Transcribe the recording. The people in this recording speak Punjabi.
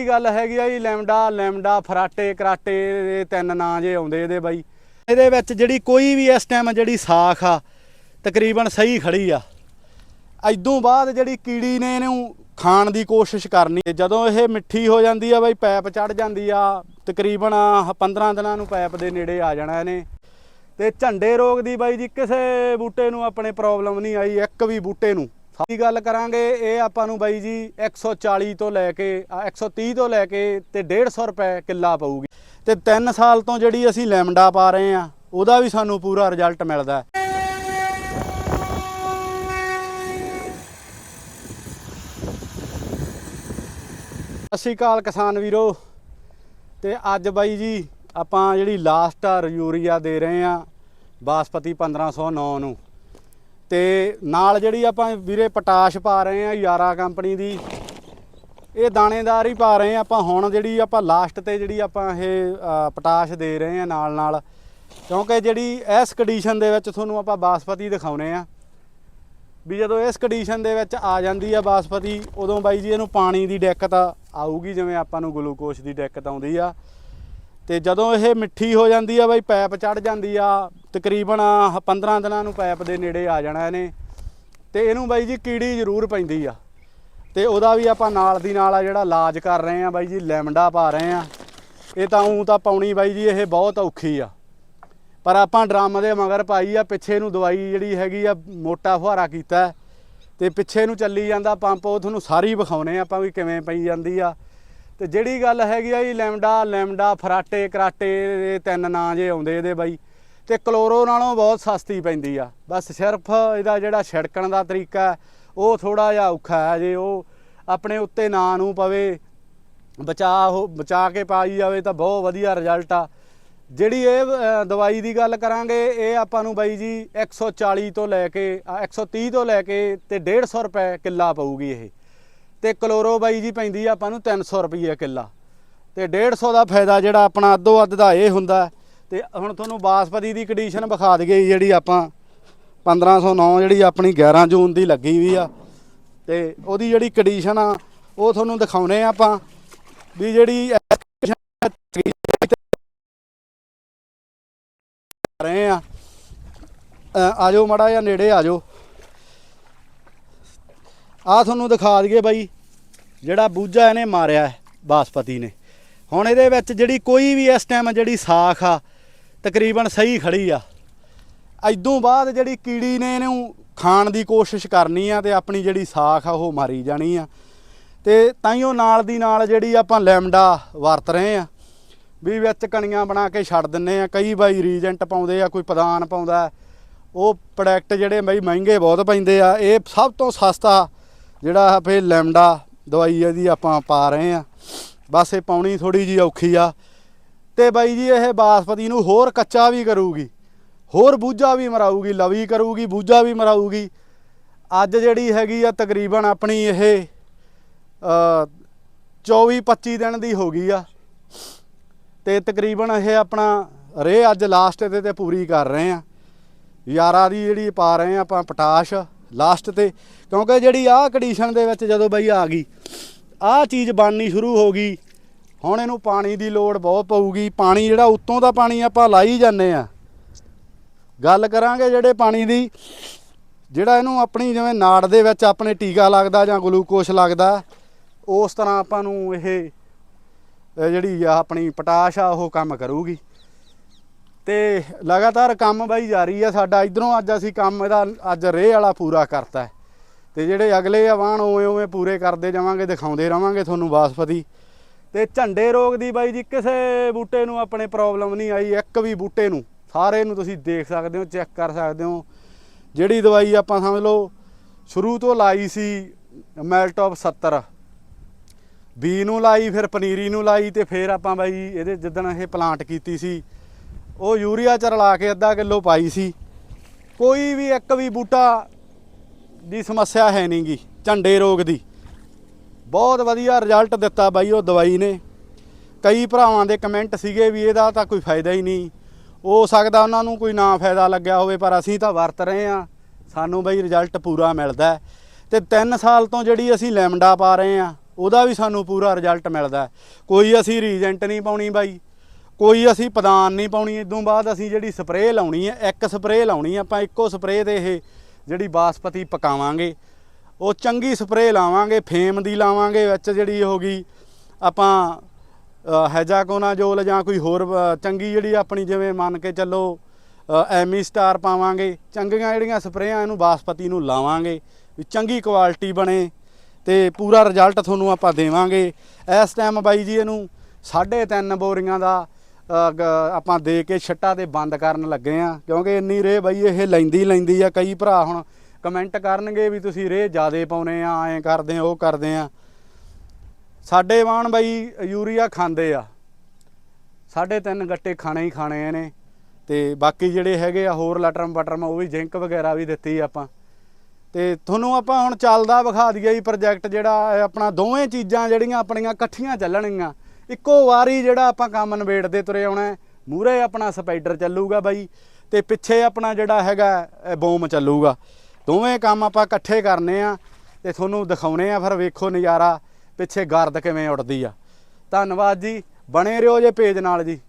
ਇਹ ਗੱਲ ਹੈਗੀ ਆ ਜੀ? ਲੈਮਡਾ ਲੈਮਡਾ, ਫਰਾਟੇ, ਕਰਾਟੇ ਦੇ ਤਿੰਨ ਨਾਂ ਜੇ ਆਉਂਦੇ ਇਹਦੇ ਬਾਈ। ਇਹਦੇ ਵਿੱਚ ਜਿਹੜੀ ਕੋਈ ਵੀ ਇਸ ਟਾਈਮ ਜਿਹੜੀ ਸਾਖ ਆ, ਤਕਰੀਬਨ ਸਹੀ ਖੜੀ ਆ। ਇਦੋਂ ਬਾਅਦ ਜਿਹੜੀ ਕੀੜੀ ਨੇ ਇਹਨੂੰ ਖਾਣ ਦੀ ਕੋਸ਼ਿਸ਼ ਕਰਨੀ ਜਦੋਂ ਇਹ ਮਿੱਠੀ ਹੋ ਜਾਂਦੀ ਆ ਬਾਈ, ਪੈਪ ਚੜ ਜਾਂਦੀ ਆ, ਤਕਰੀਬਨ 15 ਦਿਨਾਂ ਨੂੰ ਪੈਪ ਦੇ ਨੇੜੇ ਆ ਜਾਣਾ ਇਹਨੇ। ਤੇ ਝੰਡੇ ਰੋਗ ਦੀ ਬਾਈ ਜੀ, ਕਿਸੇ ਬੂਟੇ ਨੂੰ ਆਪਣੇ ਪ੍ਰੋਬਲਮ ਨਹੀਂ ਆਈ, ਇੱਕ ਵੀ ਬੂਟੇ ਨੂੰ। ਸਾਡੀ ਗੱਲ ਕਰਾਂਗੇ? ਇਹ ਆਪਾਂ ਨੂੰ ਬਾਈ ਜੀ 140 ਤੋਂ ਲੈ ਕੇ, ਆ 130 ਤੋਂ ਲੈ ਕੇ ਤੇ 150 ਰੁਪਏ ਕਿੱਲਾ ਪਊਗੀ। ਤੇ 3 ਸਾਲ ਤੋਂ ਜਿਹੜੀ ਅਸੀਂ ਲੈਮਡਾ ਪਾ ਰਹੇ ਆ ਉਹਦਾ ਵੀ ਸਾਨੂੰ ਪੂਰਾ ਰਿਜ਼ਲਟ ਮਿਲਦਾ ਹੈ। ਸਤਿ ਸ਼੍ਰੀ ਅਕਾਲ ਕਿਸਾਨ ਵੀਰੋ। ਤੇ ਅੱਜ ਬਾਈ ਜੀ ਆਪਾਂ ਜਿਹੜੀ ਲਾਸਟ ਆ ਯੂਰੀਆ ਦੇ ਰਹੇ ਆ ਬਾਸਪਤੀ 1509 ਨੂੰ। ਤੇ ਨਾਲ ਜਿਹੜੀ ਆਪਾਂ ਵੀਰੇ ਪੋਟਾਸ਼ ਪਾ ਰਹੇ ਆ, ਯਾਰਾ ਕੰਪਨੀ ਦੀ, ਇਹ ਦਾਣੇਦਾਰ ਹੀ ਪਾ ਰਹੇ ਆ। ਆਪਾਂ ਹੁਣ ਜਿਹੜੀ ਆਪਾਂ ਲਾਸਟ ਤੇ ਜਿਹੜੀ ਆਪਾਂ ਇਹ ਪੋਟਾਸ਼ ਦੇ ਰਹੇ ਆ ਨਾਲ ਨਾਲ। ਕਿਉਂਕਿ ਜਿਹੜੀ ਇਸ ਕੰਡੀਸ਼ਨ ਦੇ ਵਿੱਚ ਤੁਹਾਨੂੰ ਆਪਾਂ ਬਾਸਪਤੀ ਦਿਖਾਉਨੇ ਆ। ਵੀ ਜਦੋਂ ਇਸ ਕੰਡੀਸ਼ਨ ਦੇ ਵਿੱਚ ਆ ਜਾਂਦੀ ਆ ਬਾਸਪਤੀ, ਉਦੋਂ ਬਾਈ ਜੀ ਇਹਨੂੰ ਪਾਣੀ ਦੀ ਦਿੱਕਤ ਆਊਗੀ, ਜਿਵੇਂ ਆਪਾਂ ਨੂੰ ਗਲੂਕੋਸ ਦੀ ਦਿੱਕਤ ਆਉਂਦੀ ਆ। ਤੇ ਜਦੋਂ ਇਹ ਮਿੱਠੀ ਹੋ ਜਾਂਦੀ ਆ, ਬਾਈ ਪੈਪ ਚੜ ਜਾਂਦੀ ਆ ਤਕਰੀਬਨ 15 ਦਿਨਾਂ ਨੂੰ ਪੈਪ ਦੇ ਨੇੜੇ ਆ ਜਾਣਾ ਇਹਨੇ। ਤੇ ਇਹਨੂੰ ਬਾਈ ਜੀ ਕੀੜੀ ਜ਼ਰੂਰ ਪੈਂਦੀ ਆ। ਤੇ ਉਹਦਾ ਵੀ ਆਪਾਂ ਨਾਲ ਦੀ ਨਾਲ ਆ ਜਿਹੜਾ ਇਲਾਜ ਕਰ ਰਹੇ ਆ ਬਾਈ ਜੀ, ਲੈਮਡਾ ਪਾ ਰਹੇ ਆ। ਇਹ ਤਾਂ ਉਂ ਤਾਂ ਪਾਉਣੀ ਬਾਈ ਜੀ, ਇਹ ਬਹੁਤ ਔਖੀ ਆ। ਪਰ ਆਪਾਂ ਡਰਮ ਦੇ ਮਗਰ ਪਾਈ ਆ, ਪਿੱਛੇ ਨੂੰ ਦਵਾਈ ਜਿਹੜੀ ਹੈਗੀ ਆ, ਮੋਟਾ ਫੁਹਾਰਾ ਕੀਤਾ। ਹੈ ਤੇ ਪਿੱਛੇ ਨੂੰ ਚੱਲੀ ਜਾਂਦਾ ਪੰਪ, ਉਹ ਤੁਹਾਨੂੰ ਸਾਰੀ ਵਿਖਾਉਨੇ ਆ ਆਪਾਂ ਵੀ ਕਿਵੇਂ ਪਈ ਜਾਂਦੀ ਆ। ਤੇ ਜਿਹੜੀ ਗੱਲ ਹੈਗੀ ਆ ਜੀ, ਲੈਮਡਾ ਲੈਮਡਾ, ਫਰਾਟੇ, ਕਰਾਟੇ ਦੇ ਤਿੰਨ ਨਾਂ ਜੇ ਆਉਂਦੇ ਇਹਦੇ ਬਾਈ। ਤੇ ਕਲੋਰੋ ਨਾਲੋਂ ਬਹੁਤ ਸਸਤੀ ਪੈਂਦੀ ਆ। ਬਸ ਸਿਰਫ ਇਹਦਾ ਜਿਹੜਾ ਛਿੜਕਣ ਦਾ ਤਰੀਕਾ ਉਹ ਥੋੜਾ ਜਿਹਾ ਔਖਾ ਹੈ। ਜੇ ਉਹ ਆਪਣੇ ਉੱਤੇ ਨਾਂ ਨੂੰ ਪਵੇ ਬਚਾ ਉਹ ਬਚਾ ਕੇ ਪਾਈ ਜਾਵੇ ਤਾਂ ਬਹੁਤ ਵਧੀਆ ਰਿਜ਼ਲਟ ਆ। ਜਿਹੜੀ ਇਹ ਦਵਾਈ ਦੀ ਗੱਲ ਕਰਾਂਗੇ ਇਹ ਆਪਾਂ ਨੂੰ ਬਾਈ ਜੀ 140 ਤੋਂ ਲੈ ਕੇ ਆ, 130 ਤੋਂ ਲੈ ਕੇ ਤੇ 150 ਰੁਪਏ ਕਿੱਲਾ ਪਊਗੀ ਇਹ। ਤੇ ਕਲੋਰੋ ਬਾਈ ਜੀ ਪੈਂਦੀ ਆ ਆਪਾਂ ਨੂੰ 300 ਰੁਪਏ ਕਿੱਲਾ। ਤੇ 150 ਦਾ ਫਾਇਦਾ ਜਿਹੜਾ ਆਪਣਾ ਅੱਧੋ ਅੱਧ ਦਾ ਇਹ ਹੁੰਦਾ ਤੇ ਹੁਣ ਤੁਹਾਨੂੰ ਬਾਸਪਤੀ ਦੀ ਕੰਡੀਸ਼ਨ ਵਿਖਾ ਦਈਏ ਜਿਹੜੀ ਆਪਾਂ 1509 ਜਿਹੜੀ ਆਪਣੀ 11 ਜੂਨ ਦੀ ਲੱਗੀ ਵੀ ਆ। ਤੇ ਉਹਦੀ ਜਿਹੜੀ ਕੰਡੀਸ਼ਨ ਆ ਉਹ ਤੁਹਾਨੂੰ ਦਿਖਾਉਨੇ ਆ ਆਪਾਂ ਵੀ ਜਿਹੜੀ ਇਸ ਰਹੇ ਆ। ਅ, ਆਜੋ ਮੜਾ ਜਾਂ ਨੇੜੇ ਆਜੋ। ਆ ਤੁਹਾਨੂੰ ਦਿਖਾ ਦਈਏ ਬਾਈ ਜਿਹੜਾ ਬੂਝਾ ਇਹਨੇ ਮਾਰਿਆ ਬਾਸਪਤੀ ਨੇ। ਹੁਣ ਇਹਦੇ ਵਿੱਚ ਜਿਹੜੀ ਕੋਈ ਵੀ ਇਸ ਟਾਈਮ ਜਿਹੜੀ ਸਾਖ ਆ ਤਕਰੀਬਨ ਸਹੀ ਖੜੀ ਆ। ਇਦੋਂ ਬਾਅਦ ਜਿਹੜੀ ਕੀੜੀ ਨੇ ਇਹਨੂੰ ਖਾਣ ਦੀ ਕੋਸ਼ਿਸ਼ ਕਰਨੀ ਆ ਤੇ ਆਪਣੀ ਜਿਹੜੀ ਸਾਖ ਆ ਉਹ ਮਾਰੀ ਜਾਣੀ ਆ। ਤੇ ਤਾਈਓ ਨਾਲ ਦੀ ਨਾਲ ਜਿਹੜੀ ਆਪਾਂ ਲੈਮਡਾ ਵਰਤ ਰਹੇ ਆ, ਵੀ ਵਿੱਚ ਕਣੀਆਂ ਬਣਾ ਕੇ ਛੱਡ ਦਿੰਨੇ ਆ। ਕਈ ਬਾਈ ਰੀਜੈਂਟ ਪਾਉਂਦੇ ਆ, ਕੋਈ ਪ੍ਰਧਾਨ ਪਾਉਂਦਾ। ਉਹ ਪ੍ਰੋਡਕਟ ਜਿਹੜੇ ਬਈ ਮਹਿੰਗੇ ਬਹੁਤ ਪੈਂਦੇ ਆ, ਇਹ ਸਭ ਤੋਂ ਸਸਤਾ ਜਿਹੜਾ ਫੇ ਲੈਮਡਾ ਦਵਾਈ ਇਹਦੀ ਆਪਾਂ ਪਾ ਰਹੇ ਆ। ਬਸ ਇਹ ਪਾਉਣੀ ਥੋੜੀ ਜੀ ਔਖੀ ਆ। ਤੇ ਬਾਈ ਜੀ, ਇਹ ਬਾਸਪਤੀ ਨੂੰ ਹੋਰ ਕੱਚਾ ਵੀ ਕਰੂਗੀ, ਹੋਰ ਬੂਝਾ ਵੀ ਮਰਾਊਗੀ, ਲਵੀ ਕਰੂਗੀ, ਬੂਝਾ ਵੀ ਮਰਾਊਗੀ। ਅੱਜ ਜਿਹੜੀ ਹੈਗੀ ਆ ਤਕਰੀਬਨ ਆਪਣੀ ਇਹ 24 25 ਦਿਨ ਦੀ ਹੋ ਗਈ ਆ। ਤੇ ਤਕਰੀਬਨ ਇਹ ਆਪਣਾ ਰੇ ਅੱਜ ਲਾਸਟ ਤੇ ਤੇ ਪੂਰੀ ਕਰ ਰਹੇ ਆ। ਯਾਰਾ ਦੀ ਜਿਹੜੀ ਪਾ ਰਹੇ ਆ ਆਪਾਂ ਪਟਾਸ਼ ਲਾਸਟ ਤੇ, ਕਿਉਂਕਿ ਜਿਹੜੀ ਆਹ ਕੰਡੀਸ਼ਨ ਦੇ ਵਿੱਚ ਜਦੋਂ ਬਈ ਆ ਗਈ, ਆਹ ਚੀਜ਼ ਬਣਨੀ ਸ਼ੁਰੂ ਹੋ ਗਈ। ਹੁਣ ਇਹਨੂੰ ਪਾਣੀ ਦੀ ਲੋੜ ਬਹੁਤ ਪਊਗੀ। ਪਾਣੀ ਜਿਹੜਾ ਉੱਤੋਂ ਦਾ ਪਾਣੀ ਆਪਾਂ ਲਾਈ ਜਾਂਦੇ ਆ ਗੱਲ ਕਰਾਂਗੇ ਜਿਹੜੇ ਪਾਣੀ ਦੀ, ਜਿਹੜਾ ਇਹਨੂੰ ਆਪਣੀ ਜਿਵੇਂ ਨਾੜ ਦੇ ਵਿੱਚ ਆਪਣੇ ਟੀਕਾ ਲੱਗਦਾ ਜਾਂ ਗਲੂਕੋਸ਼ ਲੱਗਦਾ, ਉਸ ਤਰ੍ਹਾਂ ਆਪਾਂ ਨੂੰ ਇਹ ਜਿਹੜੀ ਆ ਆਪਣੀ ਪਟਾਸ਼ ਆ, ਉਹ ਕੰਮ ਕਰੂਗੀ। ਤੇ ਲਗਾਤਾਰ ਕੰਮ ਬਾਈ ਜਾਰੀ ਆ ਸਾਡਾ। ਇਧਰੋਂ ਅੱਜ ਅਸੀਂ ਕੰਮ ਇਹਦਾ ਅੱਜ ਰੇਹ ਵਾਲਾ ਪੂਰਾ ਕਰਤਾ। ਹੈ ਤੇ ਜਿਹੜੇ ਅਗਲੇ ਆ ਆਵਾਨ ਉਵੇਂ ਉਵੇਂ ਪੂਰੇ ਕਰਦੇ ਜਾਵਾਂਗੇ, ਦਿਖਾਉਂਦੇ ਰਵਾਂਗੇ ਤੁਹਾਨੂੰ ਬਾਸਪਤੀ ਤੇ ਝੰਡੇ ਰੋਗ ਦੀ ਬਾਈ ਜੀ, ਕਿਸੇ ਬੂਟੇ ਨੂੰ ਆਪਣੇ ਪ੍ਰੋਬਲਮ ਨਹੀਂ ਆਈ, ਇੱਕ ਵੀ ਬੂਟੇ ਨੂੰ। ਸਾਰੇ ਨੂੰ ਤੁਸੀਂ ਦੇਖ ਸਕਦੇ ਹੋ ਚੈੱਕ ਕਰ ਸਕਦੇ ਹੋ। ਜਿਹੜੀ ਦਵਾਈ ਆਪਾਂ ਸਮਝ ਲਓ, ਸ਼ੁਰੂ ਤੋਂ ਲਾਈ ਸੀ ਮੈਲਟੌਪ 70 ਬੀ ਨੂੰ ਲਾਈ, ਫਿਰ ਪਨੀਰੀ ਨੂੰ ਲਾਈ, ਤੇ ਫਿਰ ਆਪਾਂ ਬਾਈ ਇਹਦੇ ਜਿੱਦਣ ਇਹ ਪਲਾਂਟ ਕੀਤੀ ਸੀ, ਉਹ ਯੂਰੀਆ ਚ ਰਲਾ ਕੇ ਅੱਧਾ ਕਿਲੋ ਪਾਈ ਸੀ। ਕੋਈ ਵੀ ਇੱਕ ਵੀ ਬੂਟਾ ਦੀ ਸਮੱਸਿਆ ਹੈ ਨਹੀਂਗੀ ਝੰਡੇ ਰੋਗ ਦੀ। ਬਹੁਤ ਵਧੀਆ ਰਿਜ਼ਲਟ ਦਿੱਤਾ ਬਾਈ, ਉਹ ਦਵਾਈ ਨੇ। ਕਈ ਭਰਾਵਾਂ ਦੇ ਕਮੈਂਟ ਸੀਗੇ ਵੀ ਇਹਦਾ ਤਾਂ ਕੋਈ ਫਾਇਦਾ ਹੀ ਨਹੀਂ। ਹੋ ਸਕਦਾ ਉਹਨਾਂ ਨੂੰ ਕੋਈ ਨਾ ਫਾਇਦਾ ਲੱਗਿਆ ਹੋਵੇ, ਪਰ ਅਸੀਂ ਤਾਂ ਵਰਤ ਰਹੇ ਆ ਸਾਨੂੰ ਬਈ ਰਿਜ਼ਲਟ ਪੂਰਾ ਮਿਲਦਾ ਹੈ। ਤੇ 3 ਸਾਲ ਤੋਂ ਜਿਹੜੀ ਅਸੀਂ ਲੈਮਡਾ ਪਾ ਰਹੇ ਆ ਉਹਦਾ ਵੀ ਸਾਨੂੰ ਪੂਰਾ ਰਿਜ਼ਲਟ ਮਿਲਦਾ ਕੋਈ ਅਸੀਂ ਰੀਜੈਂਟ ਨਹੀਂ ਪਾਉਣੀ ਬਾਈ। ਕੋਈ ਅਸੀਂ ਪਦਾਨ ਨਹੀਂ ਪਾਉਣੀ। ਇਦੋਂ ਬਾਅਦ ਅਸੀਂ ਜਿਹੜੀ ਸਪਰੇਅ ਲਾਉਣੀ ਹੈ, ਇੱਕ ਸਪਰੇਅ ਲਾਉਣੀ ਹੈ, ਆਪਾਂ ਇੱਕੋ ਸਪਰੇਅ ਤੇ ਇਹ ਜਿਹੜੀ ਬਾਸਪਤੀ ਪਕਾਵਾਂਗੇ। ਉਹ ਚੰਗੀ ਸਪਰੇਅ ਲਾਵਾਂਗੇ ਫੇਮ ਦੀ ਲਾਵਾਂਗੇ ਵਿੱਚ ਜਿਹੜੀ ਹੋ ਗਈ। ਆਪਾਂ ਅ, ਹੈਜਾਕੋਨਾਜੋਲ ਜਾਂ ਕੋਈ ਹੋਰ ਚੰਗੀ ਜਿਹੜੀ ਆਪਣੀ ਜਿਵੇਂ ਮੰਨ ਕੇ ਚੱਲੋ ਐਮੀ ਸਟਾਰ ਪਾਵਾਂਗੇ। ਚੰਗੀਆਂ ਜਿਹੜੀਆਂ ਸਪਰੇਆਂ ਇਹਨੂੰ ਬਾਸਪਤੀ ਨੂੰ ਲਾਵਾਂਗੇ ਵੀ ਚੰਗੀ ਕੁਆਲਿਟੀ ਬਣੇ ਤੇ ਪੂਰਾ ਰਿਜ਼ਲਟ ਤੁਹਾਨੂੰ ਆਪਾਂ ਦੇਵਾਂਗੇ। ਇਸ ਟਾਈਮ ਬਾਈ ਜੀ ਇਹਨੂੰ 3.5 ਬੋਰੀਆਂ ਦਾ ਆਪਾਂ ਦੇ ਕੇ ਛੱਟਾ ਤੇ ਬੰਦ ਕਰਨ ਲੱਗੇ ਆ। ਕਿਉਂਕਿ ਇੰਨੀ ਰੇ ਬਾਈ ਇਹ ਲੈਂਦੀ ਲੈਂਦੀ ਆ ਕਈ ਭਰਾ ਹੁਣ ਕਮੈਂਟ ਕਰਨਗੇ ਵੀ ਤੁਸੀਂ ਰੇ ਜਿਆਦੇ ਪਾਉਨੇ ਆ, ਐਂ ਕਰਦੇ ਆ, ਉਹ ਕਰਦੇ ਆ। ਸਾਡੇ ਵਾਣ ਬਾਈ ਯੂਰੀਆ ਖਾਂਦੇ ਆ। ਸਾਢੇ ਤਿੰਨ ਗੱਟੇ ਖਾਣੇ ਹੀ ਖਾਣੇ ਨੇ। ਤੇ ਬਾਕੀ ਜਿਹੜੇ ਹੈਗੇ ਆ, ਹੋਰ ਲਟਰਮ ਪਟਰਮ ਉਹ ਵੀ ਜਿੰਕ ਵਗੈਰਾ ਵੀ ਦਿੱਤੀ ਆਪਾਂ। ਤੇ ਤੁਹਾਨੂੰ ਆਪਾਂ ਹੁਣ ਚੱਲਦਾ ਵਿਖਾ ਦਈਏ ਜੀ ਪ੍ਰੋਜੈਕਟ ਜਿਹੜਾ ਆਪਣਾ ਦੋਵੇਂ ਚੀਜ਼ਾਂ ਜਿਹੜੀਆਂ ਆਪਣੀਆਂ ਇਕੱਠੀਆਂ ਚੱਲਣਗੀਆਂ। ਇੱਕੋ ਵਾਰੀ ਜਿਹੜਾ ਆਪਾਂ ਕੰਮ ਨਵੇੜਦੇ ਤੁਰੇ ਆਉਣਾ ਮੂਰੇ ਆਪਣਾ ਸਪਾਈਡਰ ਚੱਲੂਗਾ ਬਾਈ, ਤੇ ਪਿੱਛੇ ਆਪਣਾ ਜਿਹੜਾ ਹੈਗਾ ਬੋਮ ਚੱਲੂਗਾ। ਦੋਵੇਂ ਕੰਮ ਆਪਾਂ ਇਕੱਠੇ ਕਰਨੇ ਆ ਤੇ ਤੁਹਾਨੂੰ ਦਿਖਾਉਣੇ ਆ, ਫਿਰ ਵੇਖੋ ਨਜ਼ਾਰਾ ਪਿੱਛੇ ਗਰਦ ਕਿਵੇਂ ਉੱਡਦੀ ਆ। ਧੰਨਵਾਦ ਜੀ, ਬਣੇ ਰਹੋ ਜੇ ਪੇਜ ਨਾਲ ਜੀ।